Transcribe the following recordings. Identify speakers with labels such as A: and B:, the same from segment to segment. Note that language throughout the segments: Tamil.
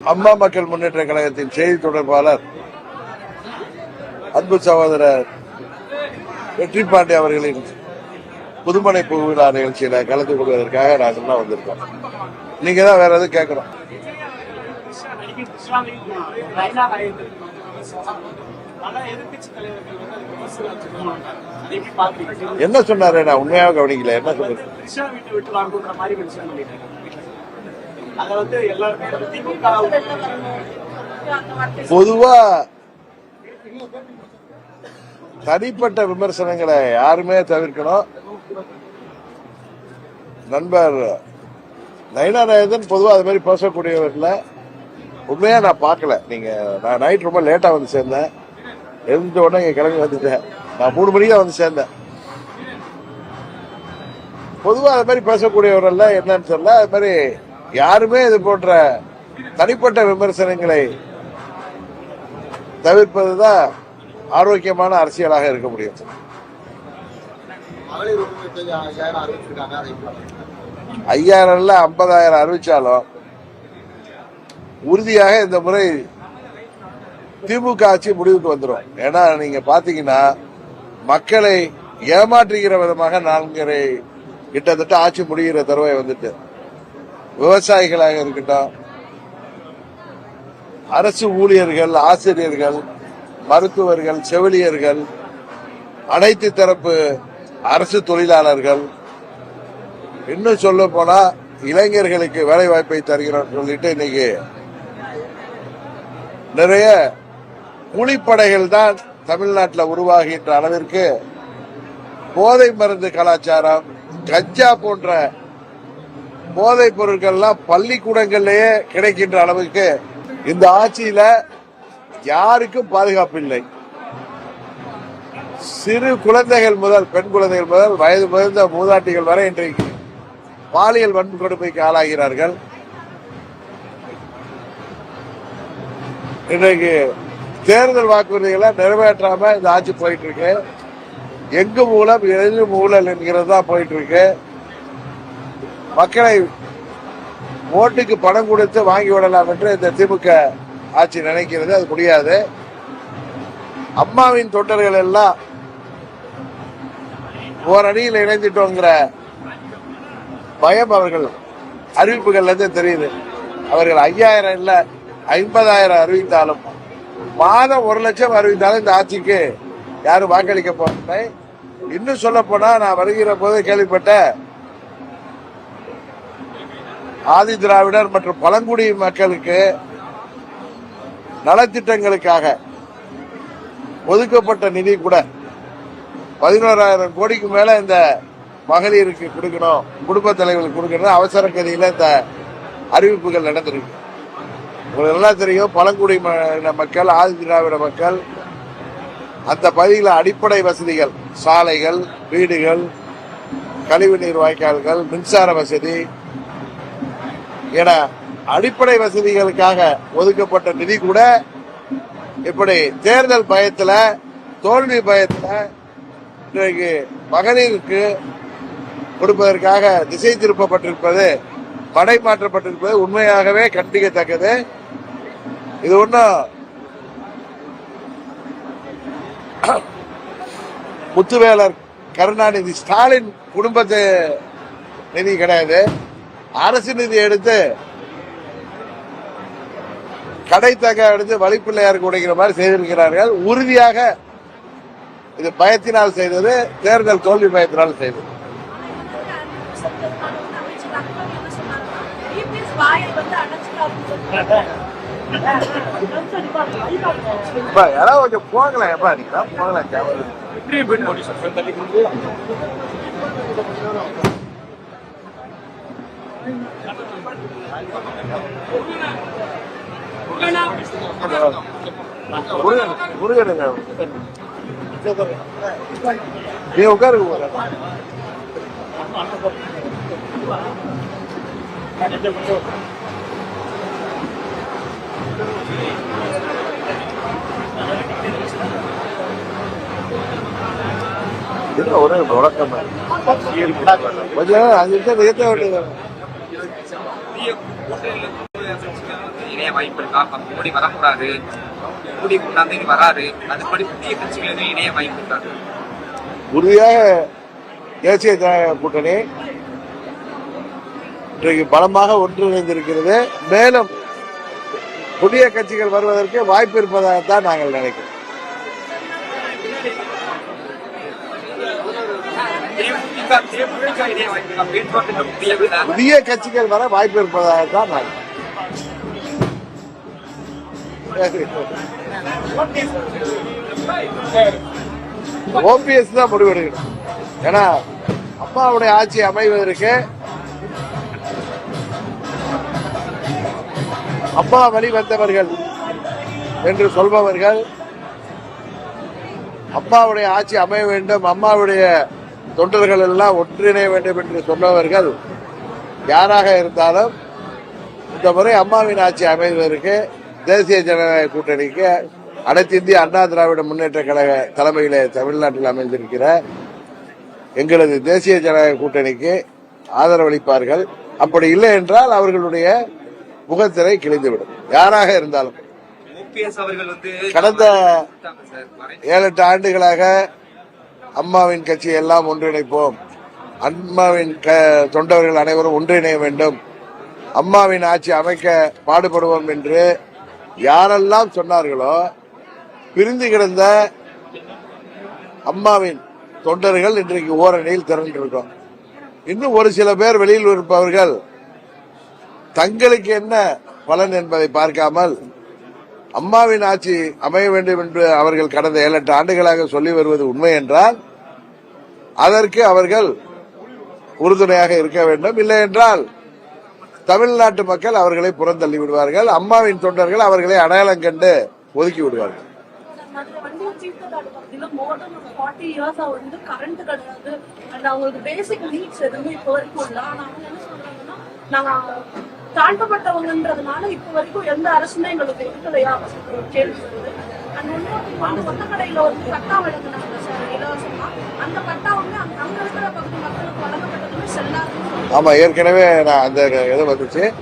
A: அம்மா மக்கள் முன்னேற்ற கழகத்தின் செய்தி தொடர்பாளர் அன்பு சகோதரர் வெற்றி பாண்டி அவர்களின் புதுமனை புவிழா நிகழ்ச்சியில கலந்து கொள்வதற்காக நாங்கள் எல்லாம் வந்திருக்கோம். நீங்க தான் வேற எதுவும் கேட்கணும்? என்ன சொன்னாரு? நான் உண்மையாக கவனிக்கல. என்ன சொன்னாரு?
B: அதை வந்து எல்லாருமே திமுக
A: பொதுவா தனிப்பட்ட விமர்சனங்களை யாருமே தவிர்க்கணும். நண்பர் நயனாராயணன் பொதுவா அது மாதிரி பேசக்கூடியவர்ல உண்மையா நான் பார்க்கல. நீங்க நான் நைட் ரொம்ப லேட்டா வந்து சேர்ந்தேன். எழுந்த உடனே இங்க கிளம்பி வந்துட்டேன். நான் மூணு மணிக்கு தான் வந்து சேர்ந்தேன். பொதுவா அது மாதிரி பேசக்கூடியவர்கள் என்னன்னு தெரியல. அது மாதிரி யாருமே இது போன்ற தனிப்பட்ட விமர்சனங்களை தவிர்ப்பதுதான் ஆரோக்கியமான அரசியலாக இருக்க முடியும்.
C: ஐயாயிரம்?
A: ஐயாயிரம்ல ஐம்பதாயிரம் அறிவிச்சாலும் உறுதியாக இந்த முறை திமுக ஆட்சி முடிவுக்கு வந்துடும் ஏன்னா நீங்க பாத்தீங்கன்னா மக்களை ஏமாற்றுகிற விதமாக நான்கரை கிட்டத்தட்ட ஆட்சி முடிகிற தருவாய் வந்துட்டு. விவசாயிகளாக இருக்கட்டும் அரசு ஊழியர்கள் ஆசிரியர்கள் மருத்துவர்கள் செவிலியர்கள் அனைத்து தரப்பு அரசு தொழிலாளர்கள் இன்னும் சொல்ல போனா இளைஞர்களுக்கு வேலை வாய்ப்பை தருகிறோம் சொல்லிட்டு இன்னைக்கு நிறைய கூலிப்படைகள் தான் தமிழ்நாட்டில் உருவாகின்ற அளவிற்கு போதை மருந்து கலாச்சாரம் கஞ்சா போன்ற போதைப் பொருட்கள்லாம் பள்ளிக்கூடங்கள்லயே கிடைக்கின்ற அளவுக்கு இந்த ஆட்சியில யாருக்கும் பாதுகாப்பு இல்லை. சிறு குழந்தைகள் முதல் பெண் குழந்தைகள் முதல் வயது முதிர்ந்த மூதாட்டிகள் வரை இன்றைக்கு பாலியல் வன்கொடுமைக்கு ஆளாகிறார்கள். இன்றைக்கு தேர்தல் வாக்குறுதிகளை நிறைவேற்றாம இந்த ஆட்சி போயிட்டு இருக்கு. எங்கு மூலம் எது மூலம் என்கிறது தான் போயிட்டு இருக்கு. மக்களை ஓட்டுக்கு பணம் கொடுத்து வாங்கி விடலாம் என்று இந்த திமுக ஆட்சி நினைக்கிறது. அது முடியாது. அம்மாவின் தொண்டர்கள் எல்லாம் ஓரணியில் இணைந்துட்டோங்கிற பயம் அவர்கள் அறிவிப்புகள்ல இருந்து தெரியுது. அவர்கள் ஐயாயிரம் இல்ல ஐம்பதாயிரம் அறிவித்தாலும் மாதம் ஒரு லட்சம் அறிவித்தாலும் இந்த ஆட்சிக்கு யாரும் வாக்களிக்க போகிறதில்லை இன்னும் சொல்ல போனா நான் வருகிற போது கேள்விப்பட்ட ஆதி திராவிடர் மற்றும் பழங்குடி மக்களுக்கு நலத்திட்டங்களுக்காக ஒதுக்கப்பட்ட நிதி கூட பதினோராயிரம் கோடிக்கு மேல இந்த மகளிருக்கு கொடுக்கணும் குடும்ப தலைவர்களுக்கு கொடுக்கணும் அவசர கதியில இந்த அறிவிப்புகள் நடந்திருக்கு. உங்களுக்கு நல்லா தெரியும் பழங்குடி ம- மக்கள் ஆதி திராவிட மக்கள் அந்த பகுதியில் அடிப்படை வசதிகள் சாலைகள் வீடுகள் கழிவுநீர் வாய்க்கால்கள் மின்சார வசதி என அடிப்படை வசதிகளுக்காக ஒதுக்கப்பட்ட நிதி கூட இப்படி தேர்தல் பயத்தில் தோல்வி பயத்தில் இன்றைக்கு மகளிருக்கு கொடுப்பதற்காக திசை திருப்பப்பட்டிருப்பது படை மாற்றப்பட்டிருப்பது உண்மையாகவே கண்டிக்கத்தக்கது. இது ஒன்றும் முத்துவேலர் கருணாநிதி ஸ்டாலின் குடும்பத்து நிதி கிடையாது. அரசு நிதி எடுத்து கடைத்தக எடுத்து வழிப்பிள்ளையாருக்கு உடைக்கிற மாதிரி செய்திருக்கிறார்கள். உறுதியாக இது பயத்தினால் செய்தது தேர்தல் தோல்வி பயத்தினால் செய்தது. யாராவது கொஞ்சம் போகலாம் எப்பா நீங்க போங்களேன் கேமரா.
B: எப்படி போயிட்டு மோடி சார் கொஞ்சம் தள்ளி நின்று.
A: முருகன் முருகனுங்க நீ உட்காருங்க போற என்ன ஒரே முழக்கம் கொஞ்சம் நேரம் அஞ்சு நிமிஷம் நிறுத்த வேண்டியது
B: புதிய கூட்டணியில இருந்து
D: இணைய வாய்ப்பு இருக்கா? அப்ப மோடி வரக்கூடாது. மோடி கொண்டாந்து இங்க வராரு அதுபடி புதிய கட்சிகள் எதுவும் இணைய வாய்ப்பு இருக்கா?
A: உறுதியாக தேசிய ஜனநாயக கூட்டணி இன்றைக்கு பலமாக ஒன்றிணைந்திருக்கிறது. மேலும் புதிய கட்சிகள் வருவதற்கு வாய்ப்பு இருப்பதாகத்தான் நாங்கள் நினைக்கிறோம்
D: தேமுதிக தேமுதிக இணைய வாய்ப்பு இருக்கா பேச்சுவார்த்தை முடியவில்லை
A: புதிய கட்சிகள் வர வாய்ப்பு இருப்பதாகத்தான் நாங்கள் ஓபிஎஸ் தான் முடிவெடுக்கணும். ஏன்னா அப்பாவுடைய ஆட்சி அமைவதற்கு அப்பா வழி வந்தவர்கள் என்று சொல்பவர்கள் அப்பாவுடைய ஆட்சி அமைய வேண்டும் அம்மாவுடைய தொண்டர்கள் எல்லாம் ஒன்றிணைய வேண்டும் என்று சொன்னவர்கள் யாராக இருந்தாலும் இந்த முறை அம்மாவின் ஆட்சி அமைவதற்கு தேசிய ஜனநாயக கூட்டணிக்கு அனைத்து இந்திய அண்ணா திராவிட முன்னேற்ற கழக தலைமையிலே தமிழ்நாட்டில் அமைந்திருக்கிற எங்களது தேசிய ஜனநாயக கூட்டணிக்கு ஆதரவளிப்பார்கள். அப்படி இல்லை என்றால் அவர்களுடைய முகத்திரை கிழிந்துவிடும். யாராக இருந்தாலும். கடந்த ஏழு எட்டு ஆண்டுகளாக அம்மாவின் கட்சி எல்லாம் ஒன்றிணைப்போம். அம்மாவின் க- தொண்டர்கள் அனைவரும் ஒன்றிணைய வேண்டும். அம்மாவின் ஆட்சி அமைக்க பாடுபடுவோம் என்று யாரெல்லாம் சொன்னார்களோ பிரிந்து கிடந்த அம்மாவின் தொண்டர்கள் இன்றைக்கு ஓரணியில் திரண்டிருக்கோம். இன்னும் ஒரு சில பேர் வெளியில் இருப்பவர்கள் தங்களுக்கு என்ன பலன் என்பதை பார்க்காமல் அம்மாவின் ஆட்சி அமைய வேண்டும் என்று அவர்கள் கடந்த ஏழு எட்டு ஆண்டுகளாக சொல்லி வருவது உண்மை என்றால் அதற்கு அவர்கள் உறுதுணையாக இருக்க வேண்டும். இல்லை என்றால் தமிழ்நாட்டு மக்கள் அவர்களை புறந்தள்ளி விடுவார்கள் அம்மாவின் தொண்டர்கள் அவர்களை அடையாளம் கண்டு ஒதுக்கி விடுவார்கள்
E: தாழ்த்தப்பட்டவங்கன்றதுனால இப்ப வரைக்கும் எந்த அரசுமே எங்களுக்கு இருக்கலையா கேள்வி அந்த அண்ட் இன்னொரு வந்து கொத்தக்கடையில ஒரு பட்டா வழங்கினாங்க சார் இலவசமா. அந்த பட்டா வந்து அங்க இருக்கிற பகுதி மக்களுக்கு வழங்கப்பட்டதுமே செல்லாது சொல்றாங்க.
A: ஆமா ஏற்கனவே நான் அந்த இதை வந்துச்சு.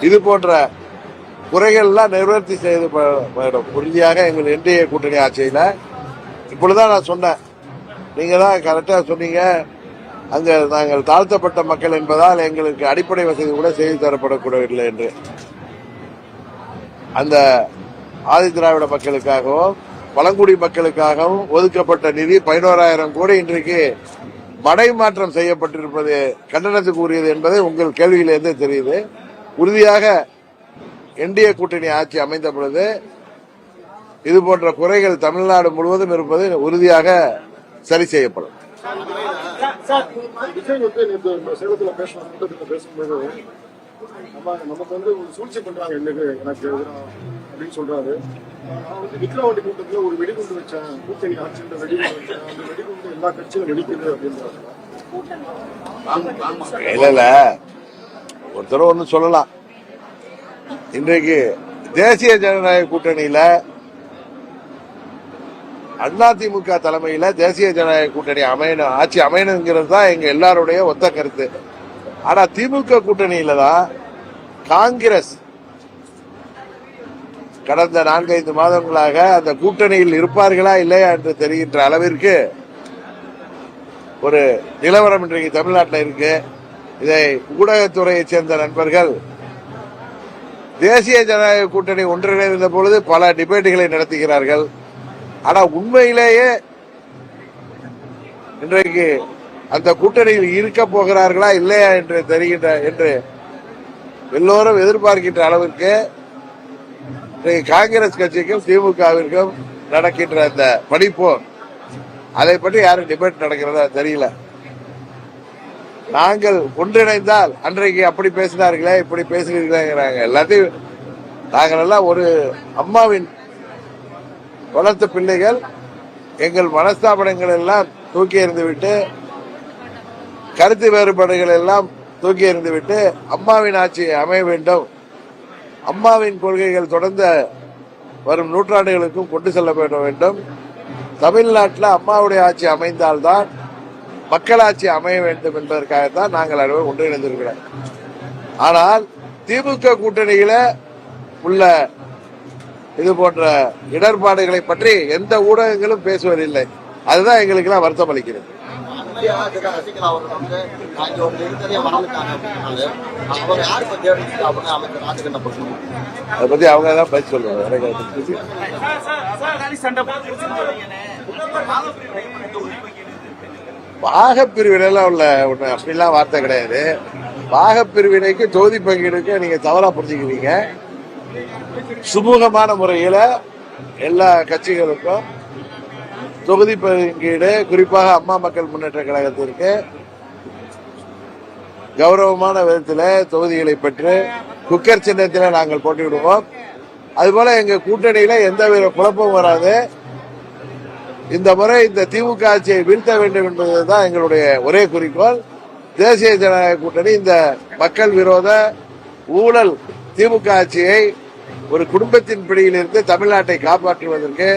A: இது போன்ற குறைகள்லாம் நிவர்த்தி செய்து ப- உறுதியாக எங்கள் என்டிஏ கூட்டணி ஆட்சியில் இப்பொழுதுதான் நான் சொன்னேன். நீங்கள் தான் கரெக்டாக சொன்னீங்க. அங்கே நாங்கள் தாழ்த்தப்பட்ட மக்கள் என்பதால் எங்களுக்கு அடிப்படை வசதி கூட செய்து தரப்படக்கூடவில்லை என்று. அந்த ஆதி திராவிட மக்களுக்காகவும் பழங்குடி மக்களுக்காகவும் ஒதுக்கப்பட்ட நிதி பதினோராயிரம் கோடி இன்றைக்கு மடை மாற்றம் செய்யப்பட்டிருப்பது கண்டனத்துக்கு உரியது என்பதை உங்கள் கேள்வியிலிருந்தே தெரியுது. உறுதியாக என்டிஏ கூட்டணி ஆட்சி அமைந்த பொழுது இது போன்ற குறைகள் தமிழ்நாடு முழுவதும் இருப்பது உறுதியாக சரி செய்யப்படும்.
C: நமக்கு வந்து சூழ்ச்சி பண்றாங்க எனக்கு. அப்படின்னு சொல்றாரு. வந்து விக்ரவாண்டி கூட்டத்துல ஒரு வெடிகுண்டு வச்சேன். கூட்டணி ஆட்சின்ற வெடிகுண்டு வச்சேன். அந்த வெடிகுண்டு எல்லா கட்சியிலும் வெடிக்குது அப்படின்றாரு.
A: இல்ல இல்ல. ஒருத்தர் ஒண்ணு சொல்லலாம். இன்றைக்கு தேசிய ஜனநாயக கூட்டணியில அதிமுக தலைமையில தேசிய ஜனநாயக கூட்டணி அமையணும் ஆட்சி அமையணுங்கிறது தான் எங்க எல்லாருடைய ஒத்த கருத்து. ஆனா திமுக கூட்டணியில தான் காங்கிரஸ் கடந்த நான்கைந்து மாதங்களாக அந்த கூட்டணியில் இருப்பார்களா இல்லையா என்று தெரிகின்ற அளவிற்கு ஒரு நிலவரம் இன்றைக்கு தமிழ்நாட்டில் இருக்கு. இதை ஊடகத்துறையைச் சேர்ந்த நண்பர்கள் தேசிய ஜனநாயக கூட்டணி ஒன்றிணைந்த பொழுது பல டிபேட்டுகளை நடத்துகிறார்கள். ஆனால் உண்மையிலேயே இன்றைக்கு அந்த கூட்டணியில் இருக்க போகிறார்களா இல்லையா என்று தெரிகின்ற என்று எல்லோரும் எதிர்பார்க்கின்ற அளவிற்கு காங்கிரஸ் கட்சிக்கும் திமுகவிற்கும் நடக்கின்ற அந்த படிப்போர் அதை பற்றி யாரும் டிபேட் நடக்கிறதா தெரியல. நாங்கள் ஒன்றிணைந்தால் அன்றைக்கு அப்படி பேசினார்களே இப்படி பேசுகிறீர்களாங்கிறாங்க. எல்லாத்தையும் நாங்கள் எல்லாம் ஒரு அம்மாவின் வளர்த்த பிள்ளைகள் எங்கள் மனஸ்தாபனங்கள் எல்லாம் தூக்கி எறிந்துவிட்டு கருத்து வேறுபாடுகள் எல்லாம் தூக்கி எறிந்துவிட்டு அம்மாவின் ஆட்சி அமைய வேண்டும். அம்மாவின் கொள்கைகள் தொடர்ந்த வரும் நூற்றாண்டுகளுக்கும் கொண்டு செல்லப்பட வேண்டும். தமிழ்நாட்டில் அம்மாவுடைய ஆட்சி அமைந்தால்தான் மக்களாட்சி அமைய வேண்டும் என்பதற்காகத்தான் நாங்கள் அனைவரும் ஒன்றிணைந்திருக்கிறோம். ஆனால் திமுக கூட்டணியில உள்ள இது போன்ற இடர்பாடுகளை பற்றி எந்த ஊடகங்களும் பேசுவதில்லை. அதுதான் எங்களுக்கெல்லாம் வருத்தம் அளிக்கிறது.
F: அண்மையா திரு ரசிகலா அவர்கள் வந்து அங்க ஒரு இருந்ததே வளர்ந்துட்டாங்க அப்படின்னாலும் அவங்க யாரு பத்தி அப்படின்னு அமைச்சர் ராஜகண்ண பசங்க
A: அதை பத்தி அவங்க தான் பதில் சொல்லுவாங்க. எனக்கு அதை பத்தி பாகப்பிரிவினைலாம் உள்ள ஒன்று அப்படிலாம் வார்த்தை கிடையாது. பாகப்பிரிவினைக்கு தொகுதி பங்கீடுக்கு நீங்கள் தவறாக புரிஞ்சுக்கிறீங்க. சுமூகமான முறையில் எல்லா கட்சிகளுக்கும் தொகுதி பங்கீடு குறிப்பாக அம்மா மக்கள் முன்னேற்ற கழகத்திற்கு கௌரவமான விதத்தில் தொகுதிகளை பெற்று குக்கர் சின்னத்தில் நாங்கள் போட்டியிடுவோம். அதுபோல எங்க கூட்டணியில எந்தவித குழப்பமும் வராது. இந்த முறை இந்த திமுக ஆட்சியை வீழ்த்த வேண்டும் என்பதுதான் எங்களுடைய ஒரே குறிக்கோள். தேசிய ஜனநாயக கூட்டணி இந்த மக்கள் விரோத ஊழல் திமுக ஆட்சியை ஒரு குடும்பத்தின் பிடியிலிருந்து தமிழ்நாட்டை காப்பாற்றுவதற்கு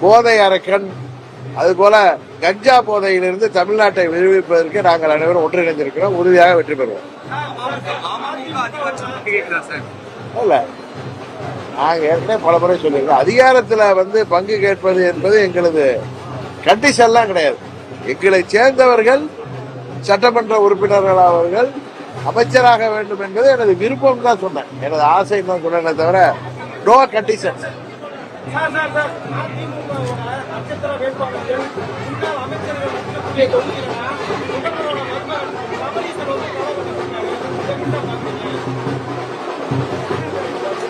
A: போதை அரக்கன் அதுபோல கஞ்சா போதையிலிருந்து தமிழ்நாட்டை விடுவிப்பதற்கு நாங்கள் அனைவரும் ஒன்றிணைந்திருக்கிறோம். உறுதியாக வெற்றி பெறுவோம்.
D: அமமுக
A: இல்ல. நாங்க ஏற்கனவே பல முறை சொல்லியிருக்கோம். அதிகாரத்துல வந்து பங்கு கேட்பது என்பது எங்களது கண்டிஷன்லாம் கிடையாது. எங்களை சேர்ந்தவர்கள் சட்டமன்ற உறுப்பினர்கள் அவர்கள் அமைச்சராக வேண்டும் என்பது எனது விருப்பம் தான் சொன்னேன். எனது ஆசை தான் சொன்னேனே தவிர no condition
B: sir sir sir அதிமுகவோட நட்சத்திர வேட்பாளர்கள் முன்னாள் அமைச்சர்கள் முதல்வரோட வந்து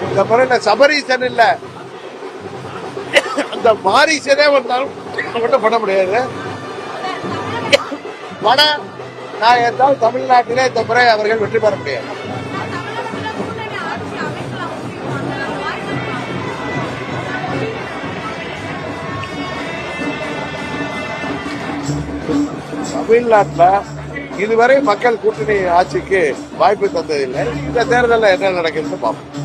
A: இந்த முறை நான் சபரீசன் இல்ல? அந்த மாரீசனே வந்தாலும் ஒன்றும் பண்ண முடியாது. பண நான் என்றால் தமிழ்நாட்டிலே இந்த முறை அவர்கள் வெற்றி பெற முடியாது. தமிழ்நாட்டில் இதுவரை மக்கள் கூட்டணி ஆட்சிக்கு வாய்ப்பு தந்ததில்லை. இந்த தேர்தலில் என்ன நடக்குதுன்னு பார்ப்போம்.